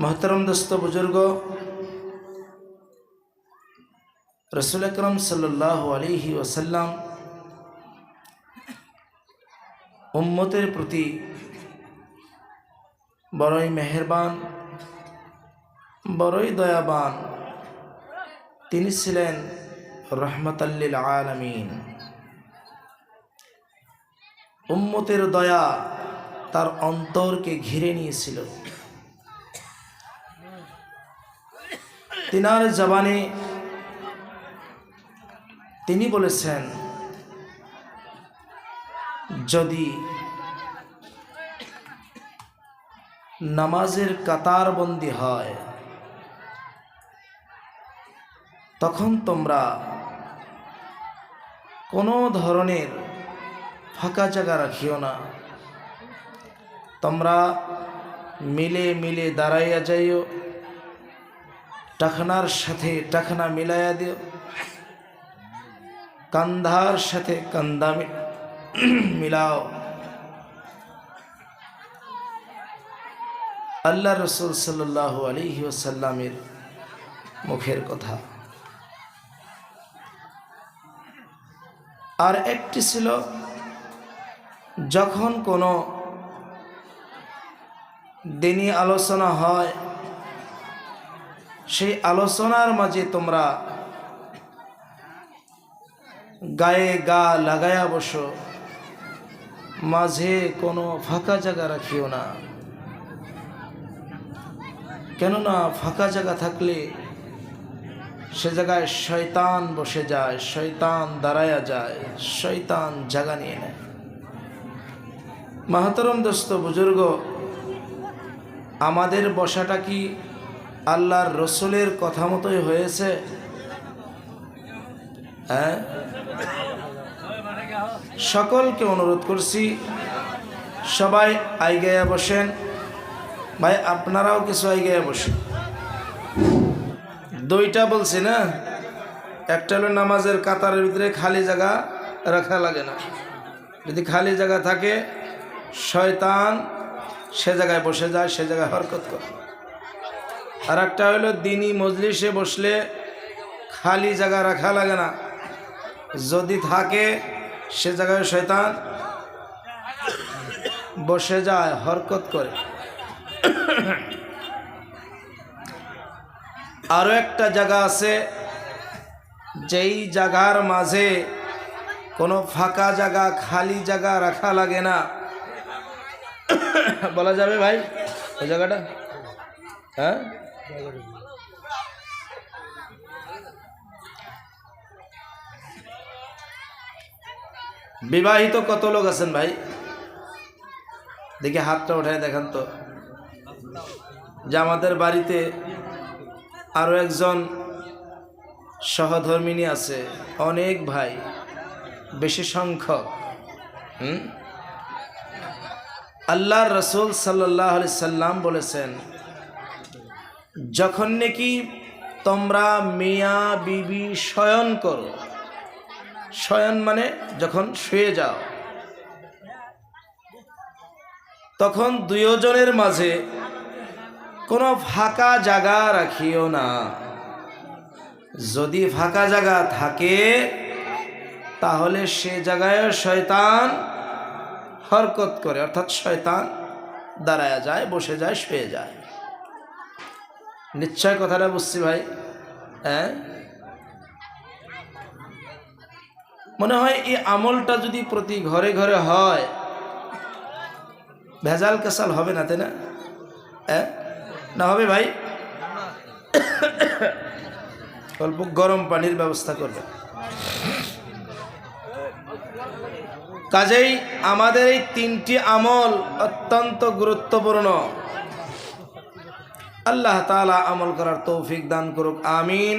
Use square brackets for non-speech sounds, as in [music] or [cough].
মোহতরম দোস্ত বুজুর্গ রসুল আকরম সাল্লাহ আলিহি ওসাল্লাম উম্মতের প্রতি বড়ই মেহেরবান, বড়ই দয়াবান তিনি ছিলেন রহমতাল্লিল আলমিন। উম্মতের দয়া তার অন্তরকে ঘিরে নিয়েছিল। তিনার জবানে তিনি বলেছেন, যদি নামাজের কাতারবন্দি হয়, তখন তোমরা কোনো ধরনের ফাঁকা জায়গা রাখিও না। তোমরা মিলে মিলে দাঁড়াইয়া যাইও। টাকনার সাথে টাকনা মিলাইয়া দিও। কান্ধার সাথে কান্দা [clears throat] মিলাও। আল্লাহ রসুল সাল্লাহ আলিহি ওসাল্লামের মুখের কথা। আর একটি ছিল, যখন কোনো দিনী আলোচনা হয় সেই আলোচনার মাঝে তোমরা গায়ে গা লাগায়া বসো মাঝে কোনো ফাঁকা জায়গা রাখিও না। কেননা ফাঁকা জায়গা থাকলে সে জায়গায় শয়তান বসে যায়, শয়তান দাঁড়ায়া যায়, শয়তান জায়গা নিয়ে নেয়। মাহাতরম দোস্ত, বুজুর্গ, আমাদের বসাটা কি আল্লাহর রসুলের কথা মতোই হয়েছে। হ্যাঁ? সকলকে অনুরোধ করছি, সবাই আইগায়া বসেন। ভাই, আপনারাও কিছু আইগায়া বসেন। দুইটা বলছি না? একটা হলো নামাজের কাতারের ভিতরে খালি জায়গা রাখা লাগে না। যদি খালি জায়গা থাকে, শয়তান সে জায়গায় বসে যায়, সে জায়গায় হরকত করে। আর একটা হলো দিনই মজলিসে বসলে খালি জায়গা রাখা লাগে না। যদি থাকে, সে জায়গায় শয়তান বসে যায়, হরকত করে। আরও একটা জায়গা আছে, যেই জায়গার মাঝে কোনো ফাঁকা জায়গা, খালি জায়গা রাখা লাগে না। বলা যাবে ভাই, ওই জায়গাটা? হ্যাঁ? বিবাহিত কত লোক আছেন ভাই? দেখি হাতটা উঠায় দেখান তো। যে আমাদের বাড়িতে আরও একজন সহধর্মিনী আছে, অনেক ভাই, বেশি সংখ্যক। হুম? আল্লাহর রসুল সাল্লাহ সাল্লাম বলেছেন যখন নাকি তোমরা মিয়া বিবি শয়ন করো, শয়ন মানে যখন শুয়ে যাও, তখন দুজনের মাঝে কোনো ফাঁকা জায়গা রাখিও না। যদি ফাঁকা জায়গা থাকে, তাহলে সে জায়গায় শয়তান হরকত করে, অর্থাৎ শয়তান দাঁড়ায়া যায়, বসে যায়, শুয়ে যায়। নিশ্চয় কথাটা বুঝছি ভাই। হ্যাঁ? মনে হয় এই আমলটা যদি প্রতি ঘরে ঘরে হয়, ভেজাল কেসাল হবে না, তাই না? হ্যাঁ? না হবে ভাই? অল্প গরম পানির ব্যবস্থা করবে কাজেই আমাদের এই তিনটি আমল অত্যন্ত গুরুত্বপূর্ণ। আল্লাহ তালা আমল করার তৌফিক দান করুক আমিন।